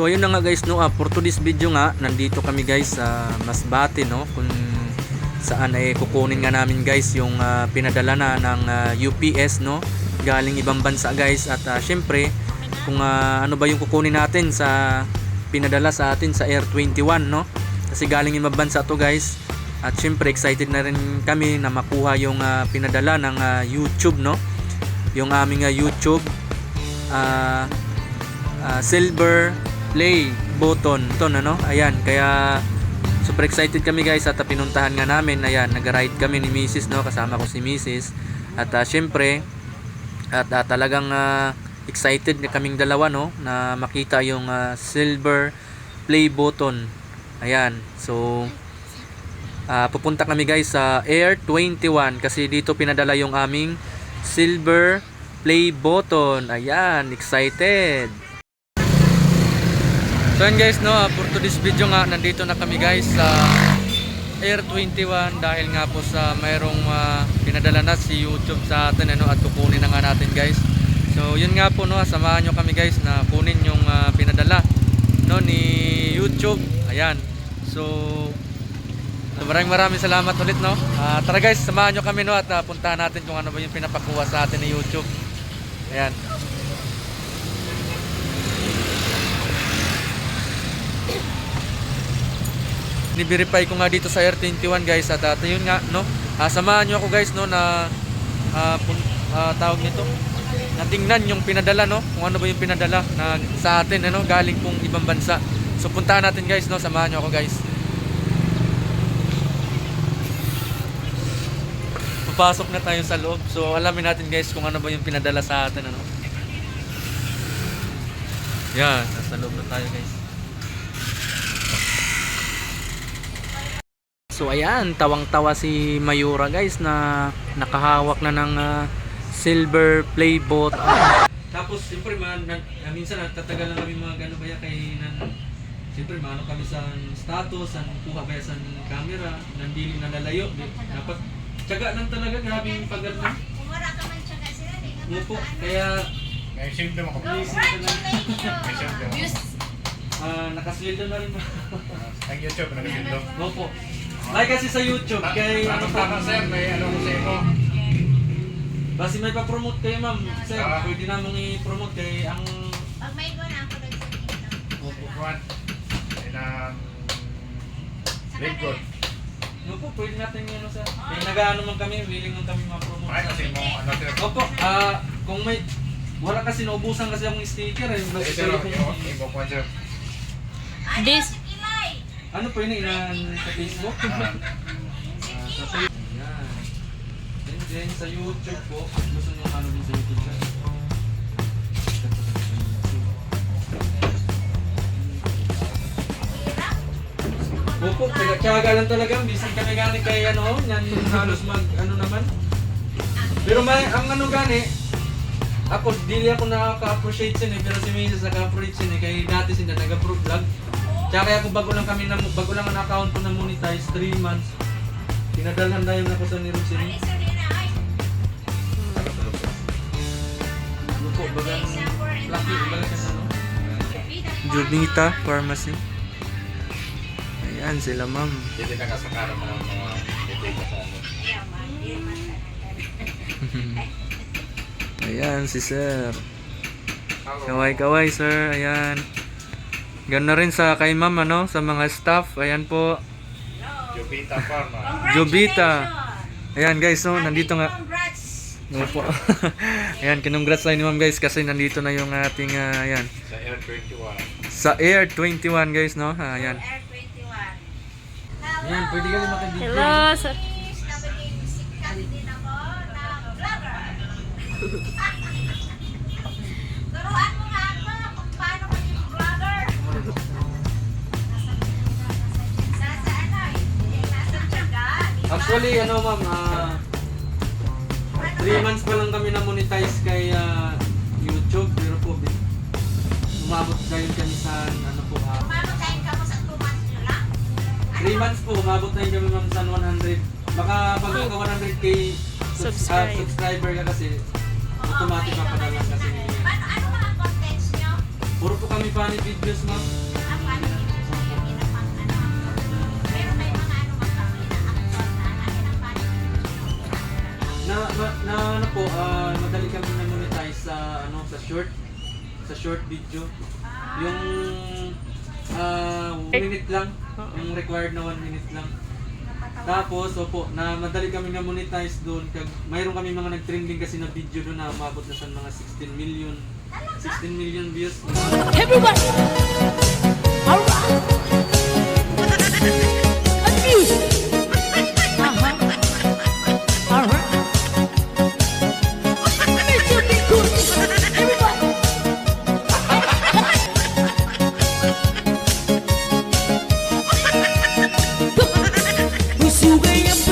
So ayun na nga guys no, ah, for today's video nga, nandito kami guys sa Masbate no, kung saan ay kukunin nga namin guys yung ah, pinadala na ng ah, UPS no, galing ibang bansa guys at ah, syempre kung ah, ano ba yung kukunin natin sa pinadala sa atin sa Air 21 no, kasi galing ibang bansa to guys. At syempre excited na rin kami na makuha yung ah, pinadala ng ah, YouTube no, yung aming ah, YouTube ah, ah, silver play button. To ano ayan kaya super excited kami guys at ah, pinuntahan nga namin. Ayan nag-ride kami ni Mrs. no? Kasama ko si Mrs. at ah, syempre at ah, talagang ah, excited na kaming dalawa no? Na makita yung ah, silver play button. Ayan so ah, pupunta kami guys sa Air 21 kasi dito pinadala yung aming silver play button. Ayan excited So yun guys no, ah, for today's video nga nandito na kami guys sa Air 21 dahil nga po sa mayroong ah, pinadala na si YouTube sa atin ano at kukunin na nga natin guys. So yun nga po no, samahan nyo kami guys na kunin yung ah, pinadala no ni YouTube. Ayan. So maraming maraming salamat ulit no. Ah, tara guys, samahan nyo kami no at ah, puntahan natin kung ano ba yung pinapakuha sa atin ni YouTube. Ayan. Ni-verify ko nga dito sa R21 guys at uh, yun nga no? Ah, samahan nyo ako guys no na pun- ah, tawag nito? Na tingnan yung pinadala no? Kung ano ba yung pinadala na sa atin ano? Galing pong ibang bansa. So puntahan natin guys no? Samahan nyo ako guys. Papasok na tayo sa loob. So alamin natin guys kung ano ba yung pinadala sa atin ano? Yan nasa loob na tayo guys So ayan, tawang-tawa si Mayura guys na nakahawak na ng ah, silver play bot. Tapos siyempre man, na, na, minsan nagtatagal lang kami mga gano baya kay nan siyempre maano kami sa status, sa kuha ba sa camera, nandili na lalayo. Di- Dapat tiyaga lang talaga grabe yung pag ano. Kumara ka man siya kasi rin. Opo, kaya May simple mo Amazing ka na. May simple mo. Views. ah, nakasweldo na rin ba? Ang YouTube, nagsimple. Opo. Ay kasi sa YouTube, kay ano Ano pa pa sir, may ano ko sa imo. Basi may pa-promote kayo ma'am. Sir, Ah. pwede namang i-promote kay ang Pag may go na ako nagsasalita. Bukuan. Ay na... Live good. Ano po, pwede natin yung ano sa... Kaya nag-ano man kami, willing man kami ma-promote. Ay, kasi mo, ano sir. Opo, ah, kung may... Wala kasi naubusan kasi akong sticker eh. Ay, Gusto sir, ko yung ibukuan sir. This. Ano po yun, ilan sa Facebook? Ah, Ah, sa Facebook. Yan. Then, then sa YouTube po, gusto nyo ano din sa YouTube sir? Opo, taga-tiyaga lang talaga. Bisan kami gani kay ano, yan halos mag ano naman. Pero may, ang ano gani, ako, dili ako nakaka-appreciate sin eh, pero si Mrs. naka-appreciate sin eh, kay dati sin na nag-approve vlog. Tsaka kaya kung bago lang kami na, bago lang ang account ko na monetize, 3 months, pinadalhan na yun ako sa ni Rosin. Po, bagang lucky, balik ka ano? Bida. Junita Pharmacy. Ayan sila ma'am. Hindi na kasakaran ng mga hindi ka sa ano. Ayan si sir. Kaway-kaway sir, ayan. Ganda rin sa kay ma'am ano, sa mga staff. Ayan po. Jupita Pharma. Jobita. Ayan guys, no, nandito nga. Ano po. ayan, kinongrats tayo ni ma'am guys kasi nandito na yung ating, ah, ayan. Sa Air 21. Sa Air 21 guys, no? Ah, ayan. Air 21. Ayan, pwede ka rin makadito. Hello, sir. Nabigay sikat din ako na vlogger. Actually, ano ma'am, ah, 3 months pa lang kami na monetize kay ah, YouTube, pero po, bi- umabot dahil kami sa, ano po, ah, Mamatayin ka mo sa 2 months nyo lang? 3 months po, umabot na kami ma'am sa 100. Baka pag ka 100k subs- ah, Subscribe. subscriber ka kasi, automatic Oo, papadala okay, kasi. okay. Paano, ano mga contents nyo? Puro po kami funny videos ma'am. Short sa short video. Yung ah, one minute lang, yung required na one minute lang. Tapos, opo, na madali kami na monetize doon. Kag, mayroon kami mga nag-trending kasi na video doon na umabot na sa mga 16 million. 16 million views. Everybody! Alright! you way.